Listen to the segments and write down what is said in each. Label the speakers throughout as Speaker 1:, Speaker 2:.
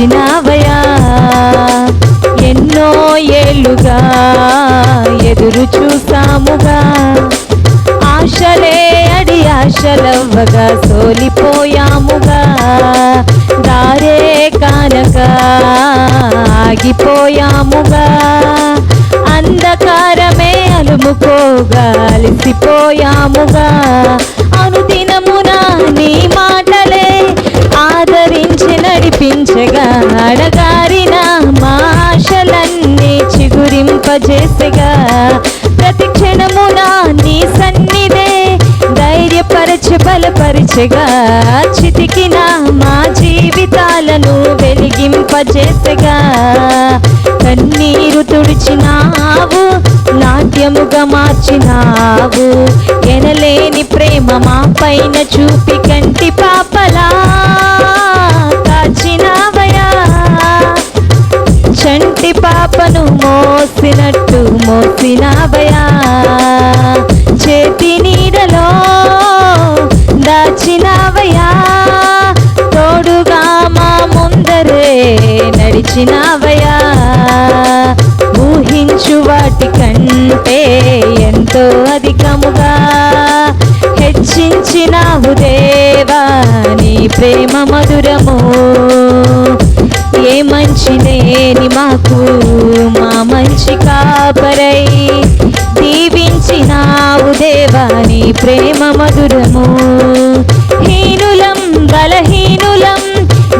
Speaker 1: వచ్చినావయా ఎన్నో ఏళ్ళుగా ఎదురు చూసాముగా. ఆశలే అడి ఆశలవ్వగా సోలిపోయాముగా. దారే కానక ఆగిపోయాముగా. అంధకారమే అలుముకోగా అలసిపోయాముగా. చిగురింపజేసగా ప్రతి నా నీ సన్నిధే. ధైర్యపరచి బలపరచగా. చితికిన మా జీవితాలను వెలిగింపజేసగా. కన్నీరు తుడిచినావు నాట్యముగా మార్చినావు. ఎనలేని ప్రేమ మా పైన చూపి కంటి పాపలా మోసినట్టు చేతి నీడలో దాచినావయా తోడుగా మా ముందరే నడిచినావయా ఊహించు వాటి కంటే ఎంతో అధికముగా హెచ్చించినావు దేవా నీ ప్రేమ మధురము. ఏ మంచి లేని మాకు మంచి కాపరై దీవించినావు దేవాని ప్రేమ మధురము. హీనులం బలహీనులం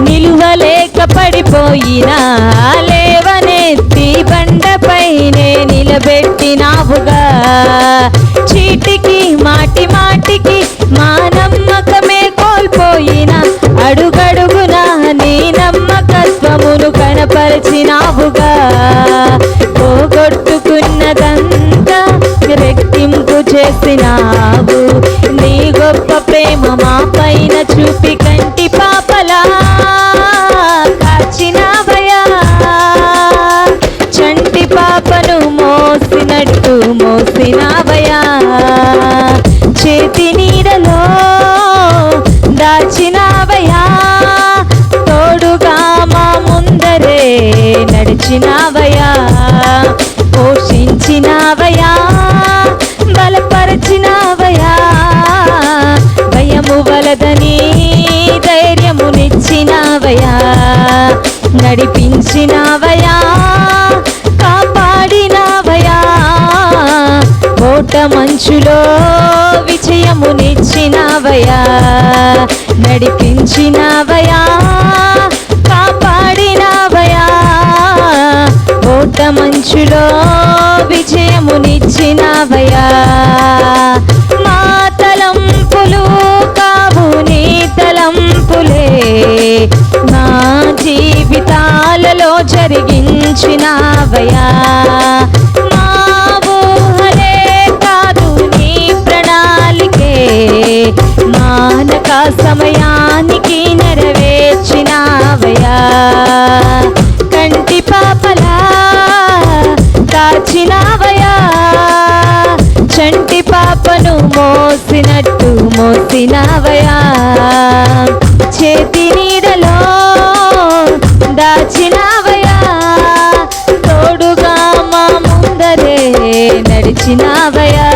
Speaker 1: నిలువలేక పడిపోయినా లేవనెత్తి బండపైనే నిలబెట్టినావుగా. చీటికి మాటి మాటికి మా పోగొట్టుకున్నదంతా రెక్కింపు చేసినావు. నీ గొప్ప ప్రేమ మా పైన చూపి కంటి నడిపించినావయా కాపాడినావయా కోట మంచులో విజయము విజయమునిచ్చినావయా నడిపించినావయా కాపాడినావయా కోట మంచులో విజయమునిచ్చినావయా మా జరిగించినావయా మా ఊహలే కాదు నీ ప్రణాళికే. మానక సమయానికి నెరవేర్చినావయా కంటి పాపలా కాచినావయా చంటి పాపను మోసినట్టు మోసినావయా చేతి నీడలో తోడుగా